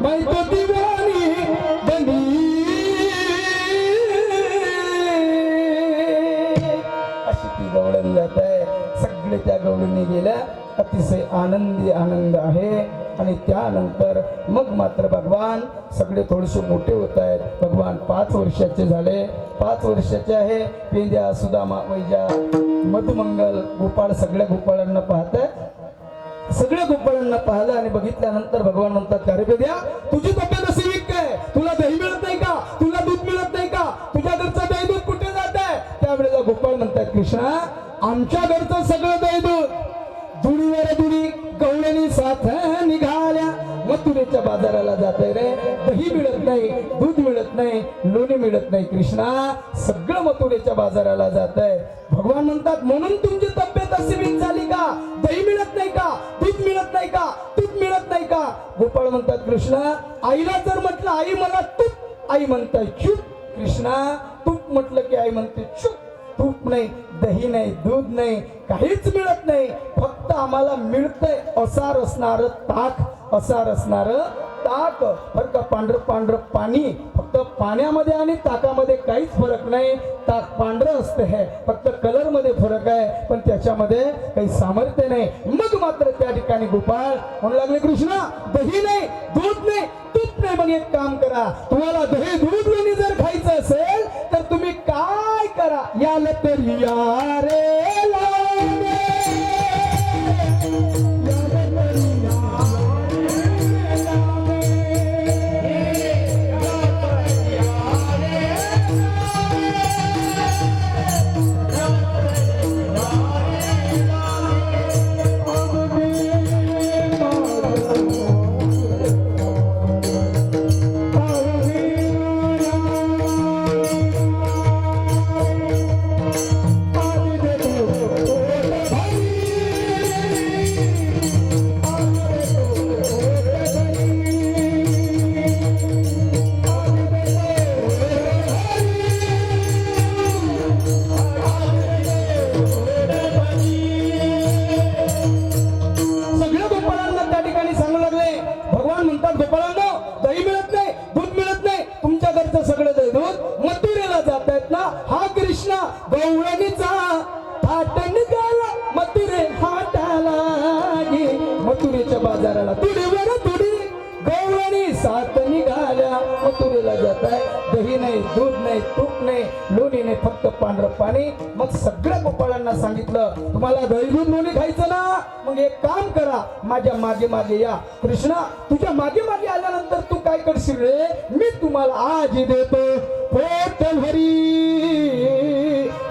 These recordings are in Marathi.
मैं तो दीवानी बनी अशी ती गवळण जात आहे. सगळे त्या गवळणी गेल्या. अतिशय आनंदी आनंद आहे. आणि त्यानंतर मग मात्र भगवान सगळे थोडेसे मोठे होत आहेत. भगवान पाच वर्षाचे झाले. पाच वर्षाचे आहे. पेंद्या सुदामा वैजा मधुमंगल गोपाळ सगळ्या गोपाळांना पाहत सगळ्या गोपाळांना पाहिलं आणि बघितल्यानंतर भगवान म्हणतात का रे द्या तुझी तब्येत अशी विक काय तुला दही मिळत नाही का? तुला दूध मिळत नाही का? तुझ्या घरचं दही दूध कुठे जात आहे त्यावेळेला गोपाळ म्हणतात कृष्णा आमच्या घरचं सगळं दही दूध. दुडीवर दुडी गवळणी साथ निघाल्या. मथुरेच्या बाजाराला जाते रे. दही मिळत नाही दूध मिळत नाही लोणी मिळत नाही. कृष्णा सगळं मथुरेच्या बाजाराला जात आहे भगवान म्हणतात म्हणून तुमची तब्येत अशी वीक झाली का? दही मिळत नाही का? नाही का? तूप मिळत नाही का? गोपाळ म्हणतात कृष्णा आईला जर म्हटलं आई मला तूप. आई म्हणताय चूप. कृष्णा तूप म्हटलं की आई म्हणते चूप. तूप नाही दही नाही दूध नाही काहीच मिळत नाही. फक्त आम्हाला मिळतंय असार रसणार ताक असार रसणार ताक. बरं का पांढरं पांढरं पाणी. फक्त पाण्यामध्ये आणि ताकामध्ये काहीच फरक नाही. ताक पांढरं असतं हे. फक्त कलरमध्ये फरक आहे. पण त्याच्यामध्ये काही सामर्थ्य नाही. मग मात्र त्या ठिकाणी गोपाळ म्हणू लागले कृष्णा दही नाही दूध नाही नाही मग एक काम करा. तुम्हाला दही दूध लोणी जर खायचं असेल तर तुम्ही काय करा? याला तर या रे ला. सात निघाल्या. मथुरेला जात आहे. दही नाही दूध नाही तूप नाही लोणी नाही फक्त पांढरं पाणी. मग सगळ्या गोपाळांना सांगितलं तुम्हाला दही दूध लोणी खायचं ना? मग एक काम करा. माझ्या मागे मागे या. कृष्णा तुझ्या मागे मागे आल्यानंतर तू काय करशील रे? मी तुम्हाला आज देतो. पोट हरी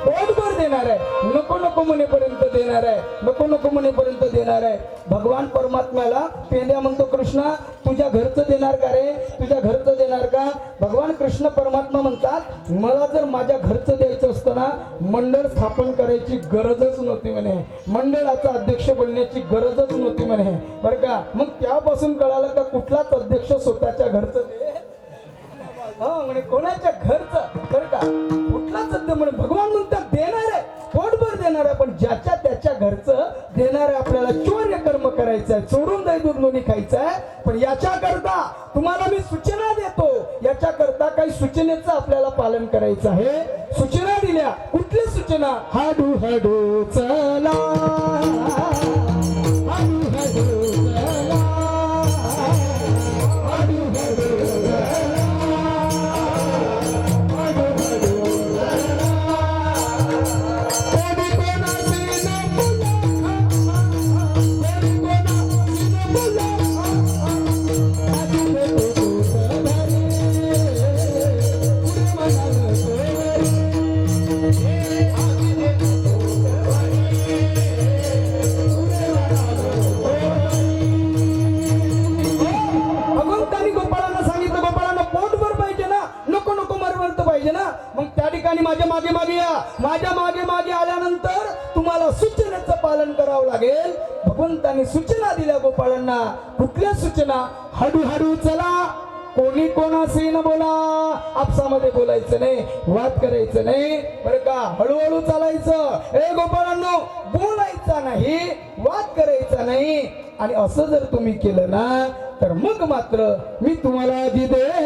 पोटभर देणार आहे. नको नको म्हणेपर्यंत देणार आहे. नको नको म्हणेपर्यंत देणार आहे. भगवान परमात्म्याला पेंद्या म्हणतो कृष्णा तुझ्या घरचं देणार का रे? तुझ्या घरचं देणार का? भगवान कृष्ण परमात्मा म्हणतात मला जर माझ्या घरचं द्यायचं असतं ना मंडळ स्थापन करायची गरजच नव्हती म्हणे. मंडळाचा अध्यक्ष बनण्याची गरजच नव्हती म्हणे. बरं का? मग त्यापासून कळालं का कुठलाच अध्यक्ष स्वतःच्या घरचं दे हा म्हणे कोणाच्या घरचं? तर का? कुठलाच सध्या म्हणे भगवान म्हणतात देणार आहे. पोटभर देणार आहे पण ज्याच्या त्याच्या घरचं देणार आहे आपल्याला चोर्य कर्म करायचं आहे चोरून दही दूध लोणी खायचं आहे. पण याच्या करता तुम्हाला मी सूचना देतो. याच्या करता काही सूचनेचं आपल्याला पालन करायचं आहे. सूचना दिल्या. कुठली सूचना? हाडू हाडू चला. मग त्या ठिकाणी माझ्या मागे मागे या. माझ्या मागे मागे आल्यानंतर तुम्हाला सूचनेचं पालन करावं लागेल. भगवंतांनी सूचना दिल्या गोपाळांना. कुठल्या सूचना? हडू हडू चला. कोणी कोणाशी न बोला. आपसामध्ये बोलायचं नाही. वाद करायचं नाही. बरं का? हळूहळू चालायचं. ए गोपाळांनो बोलायचा नाही. वाद करायचा नाही. आणि असं जर तुम्ही केलं ना तर मग मात्र मी तुम्हाला आधी देते.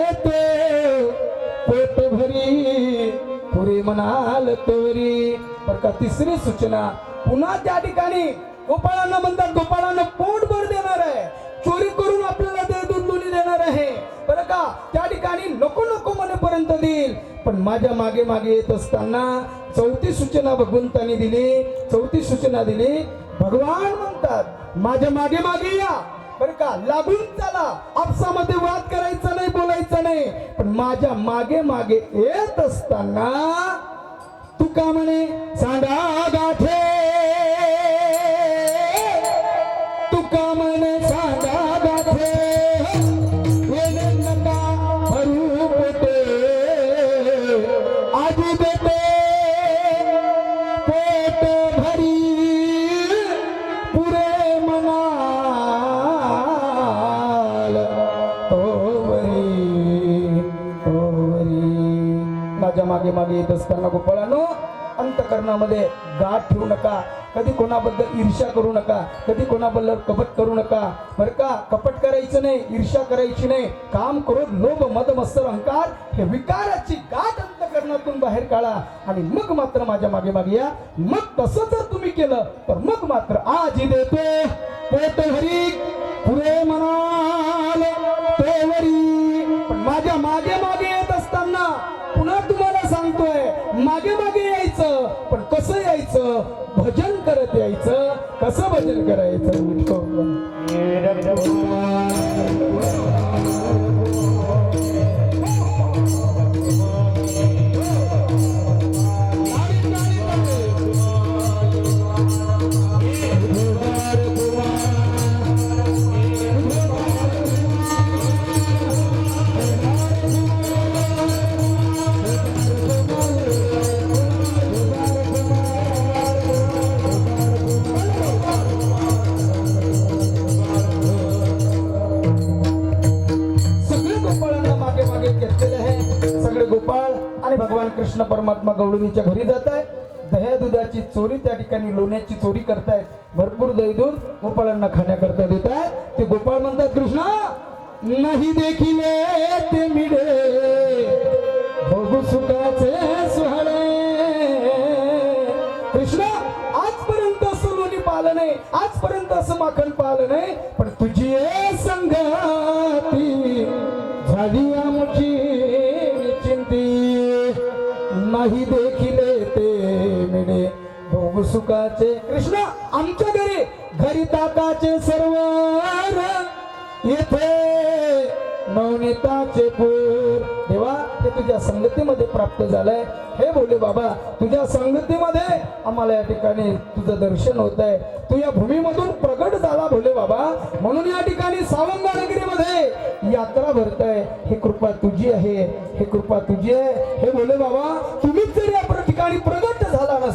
पुरे म्हणाल तरी बर का तिसरी सूचना. पुन्हा त्या ठिकाणी गोपाळांना म्हणतात गोपाळांना पोट भर देणार आहे. चोरी करून आपल्याला ते दूध लोणी देणार आहे. बरं का त्या ठिकाणी नको नको म्हणेपर्यंत देईल. पण माझ्या मागे मागे येत असताना चौथी सूचना भगवंतानी दिली. चौथी सूचना दिली. भगवान म्हणतात माझ्या मागे मागे या. बरं का? लागून चला. आपसामध्ये वाद करायचा नाही बोलायचा नाही. पण माझ्या मागे मागे येत असताना तू का म्हणे सांडा गाठे. मागे मागे येत असताना गोपाळानो अंतकरणामध्ये गाठ ठेवू नका. कधी कोणाबद्दल ईर्ष्या करू नका. कधी कोणाबद्दल कपट करू नका. बरं का? कपट करायचं नाही ईर्ष्या करायची नाही. काम करून लोभ मद मत्सर अहंकार हे विकाराची गाठ अंतकरणातून बाहेर काढा. आणि मग मात्र माझ्या मागे मागे या. मग तसं जर तुम्ही केलं तर मग मात्र आज देतो. पोट हरी पुरे म्हणा यायचं कसं भजन करायचं? आणि भगवान कृष्ण परमात्मा गवळणीच्या घरी जात आहे दह्या दुधाची चोरी त्या ठिकाणी लोण्याची चोरी करतायत. भरपूर दही दूध गोपाळांना खाण्याकरता देत आहे ते गोपाळ म्हणतात कृष्णा नाही देखील ते मिळे बघू सुखाचे सुहाळे कृष्णा आजपर्यंत असं लोणी पाहिलं नाही. आजपर्यंत असं माखण पाहिलं नाही. पण तुझी संगती. झाली आमची नाही देखिले ते मिळे भोग सुखाचे कृष्ण आमच्या घरी घरी ताकाचे सर्व येथे. नवनीताचे पूर. देवा हे तुझ्या संगतीमध्ये प्राप्त झालंय. हे बोले बाबा तुझ्या संगतीमध्ये आम्हाला या ठिकाणी तुझं दर्शन होत आहे तू या भूमीमधून प्रगट झाला भोले बाबा. म्हणून या ठिकाणी सावंगा यात्रा भरताय हे कृपा तुझी आहे हे कृपा तुझी आहे. हे बोले बाबा तुम्हीच जर या ठिकाणी ठिकाणी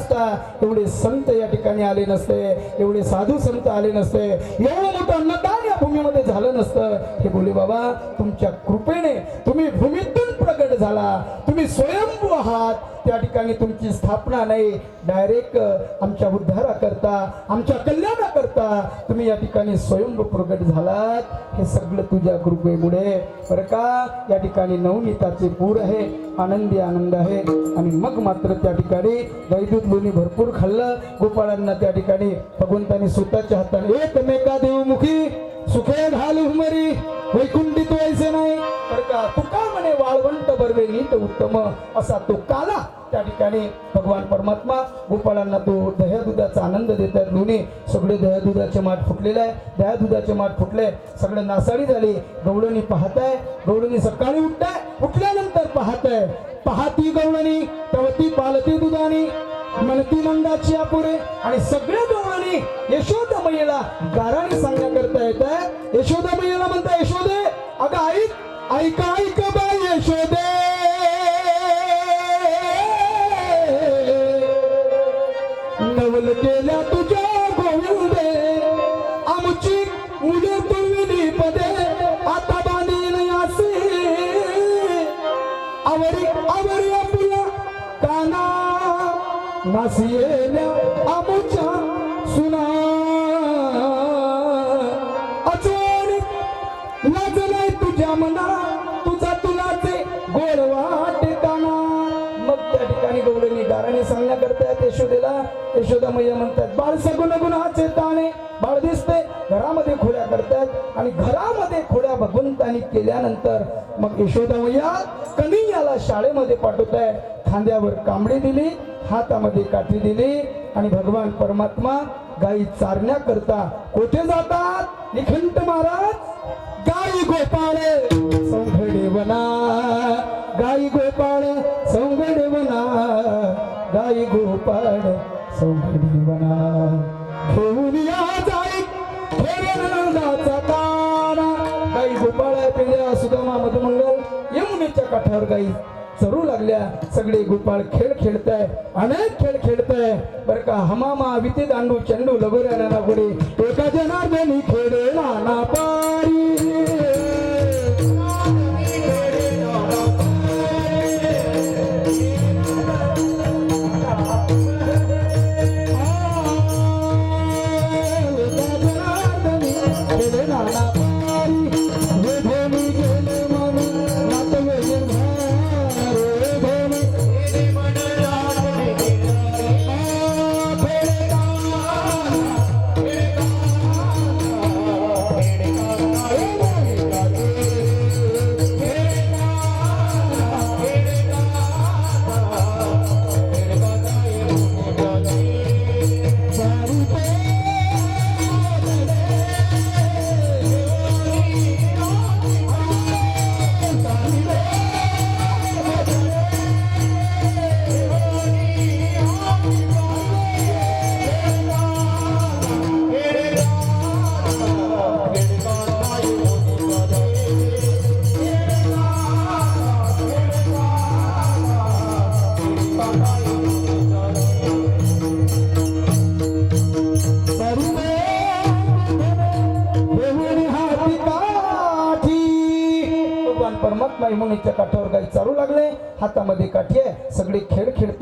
असता एवढे संत या ठिकाणी आले नसते एवढे साधू संत आले नसते एवढं मोठं अन्नदान या भूमीमध्ये झालं नसतं. हे बोले बाबा तुमच्या कृपेने तुम्ही भूमीतून प्रगट झाला. तुम्ही स्वयंभू आहात. त्या ठिकाणी तुमची स्थापना नाही. डायरेक्ट आमच्या उद्धाराकरता आमच्या कल्याणाकरता तुम्ही या ठिकाणी स्वयंभू प्रगट झालात. हे सगळं तुझ्या कृपेमुळे. बरं का? या ठिकाणी नवनीताचे पूर आहे आनंदी आनंद आहे. आणि मग मात्र त्या ठिकाणी वैद्युत गोपींनी भरपूर खाल्लं. गोपाळांना त्या ठिकाणी भगवंतांनी स्वतःच्या हाताने एकमेका देवमुखी. सुखे घाल हुमरी वैकुंठित व्हायचे नाही. तर का? तुका म्हणे वाळवंट बरवे नीट उत्तम? असा तो काला त्या ठिकाणी भगवान परमात्मा. गोपाळांना तो दह्या दुधाचा आनंद देतात. दोन्ही सगळे दह्या दुधाचे माठ फुटलेले आहे. दह्या दुधाचे माठ फुटले. सगळे नासाडी झाली. गवळणी पाहताय गवळणी सकाळी उठताय उठल्यानंतर पाहताय पाहती गवळणी तवती पालती दुधानी. मनती नंदाची अपुरे आणि सगळ्या दोघांनी यशोदा मैयाला गाराने सांगण्याकरता येत आहे. यशोदा मैयाला म्हणता यशोदे अगं ऐक ऐका ऐक बाई यशोदे. नवल केल्या तुझ्या नासियेल्या आमुच्या सुना. अचोन लाज नाही तुझ्या मना तुझा तुला ते गोड वाटताना मग त्या ठिकाणी गौरवनी गाराने सांगण्या करतायत यशोदेला. यशोदा मैया म्हणतात बाळ सगुण गुणाचे ताणे बाळ दिसते घरामध्ये खोड्या करतायत आणि घरामध्ये खोड्या भगवंतानी केल्यानंतर मग यशोदा मैया कनियाला शाळेमध्ये पाठवत खांद्यावर कांबडी दिली हातामध्ये काठी दिली आणि भगवान परमात्मा गायी चारण्याकरता कोठे जातात? निखंत महाराज गाई गोपाळ सौंदडे वना गाई गोपाळ संघडेवना वना गाई गोपाळ सौंदडे घेऊन या जाई तारा. गाई गोपाळ पिढ्या सुदामा मधुमंगल यमुनेच्या काठावर गाई चरू लागल्या. सगळे गोपाळ खेळ खेळताय. अनेक खेळ खेळताय. बर का हमामा विते दांडू चंडू लगोऱ्या नाना गुडे एका जनार्दनी खेळे नाना पा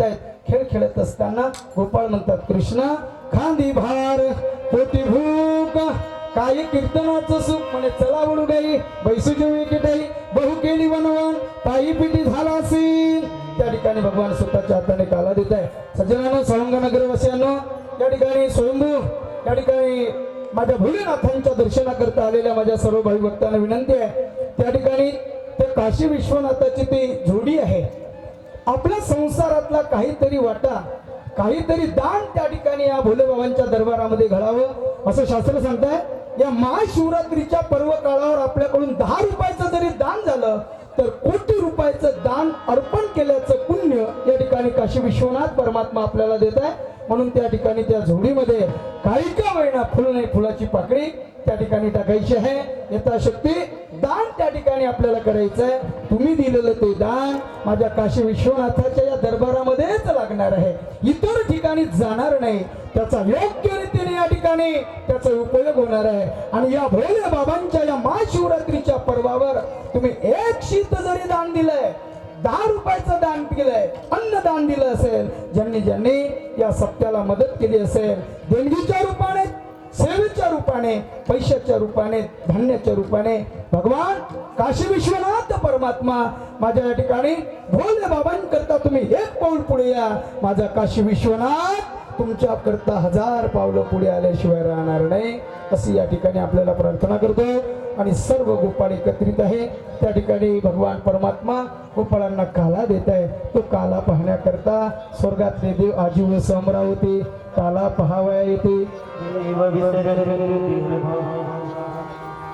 आहेत खेळ खेळत असताना गोपाळ म्हणतात कृष्णा खांदी भार पोटी भूक काही कीर्तनाचं सुख म्हणे चला वडू गाई बैसू जेवी बहु केली वनवन ताई पिटी झाला असेल. त्या ठिकाणी भगवान स्वतःच्या हाताने काला देत आहे. सज्जनानं सळंग नगरवासियांनो या ठिकाणी स्वयंभू या ठिकाणी माझ्या भोलेनाथांच्या दर्शनाकरता आलेल्या माझ्या सर्व भाई भक्तांना विनंती आहे. त्या ठिकाणी त्या काशी विश्वनाथाची ती जोडी आहे. आपल्या संसारातला काहीतरी वाटा काहीतरी दान त्या ठिकाणी या भोलेबाबांच्या दरबारामध्ये घडावं असं शास्त्र सांगताय. या महाशिवरात्रीच्या पर्व काळावर आपल्याकडून दहा रुपयाचं जरी दान झालं तर कोटी रुपयाचं दान अर्पण केल्याचं पुण्य या ठिकाणी काशी विश्वनाथ परमात्मा आपल्याला देत आहे. म्हणून त्या ठिकाणी त्या झोडीमध्ये काही का वेळा फुल नाही फुलाची पाकळी त्या ठिकाणी टाकायची आहे. यथाशक्ती दान त्या ठिकाणी आपल्याला करायचं आहे तुम्ही दिलेलं ते दान माझ्या काशी विश्वनाथाच्या या दरबारामध्येच लागणार आहे. इतर ठिकाणी जाणार नाही. त्याचा योग्य रीतीने या ठिकाणी त्याचा उपयोग होणार आहे. आणि या भोले बाबांच्या या महाशिवरात्रीच्या पर्वावर तुम्ही एक शीत जरी दान दिलंय दहा रुपयाचं दान केलंय अन्नदान दिलं असेल ज्यांनी ज्यांनी या सत्याला मदत केली असेल देणगीच्या रूपाने सेवेच्या रूपाने पैशाच्या रूपाने धान्याच्या रूपाने भगवान काशी विश्वनाथ परमात्मा माझ्या या ठिकाणी भोले बाबांकरता तुम्ही एक पाऊल पुढे या. माझा काशी विश्वनाथ तुमच्या करता हजार पावलं पुढे आल्याशिवाय राहणार नाही अशी या ठिकाणी आपल्याला प्रार्थना करतो. आणि सर्व गोपाळ एकत्रित आहे. त्या ठिकाणी भगवान परमात्मा गोपाळांना काला देत आहे. तो काला पाहण्याकरता स्वर्गातले देव आजीव समरावते. काला पहावया येते.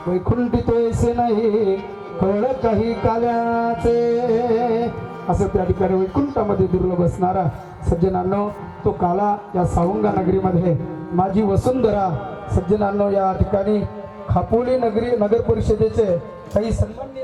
वैकुंठित वैसे नाही कळ काही काल्याचे. असं त्या ठिकाणी वैकुंठामध्ये दुर्लभ असणारा सज्जनांनो तो काला या सावंगा नगरीमध्ये माझी वसुंधरा सज्जनांनो या ठिकाणी खापोली नगरी नगर परिषदेचे काही सन्मान्य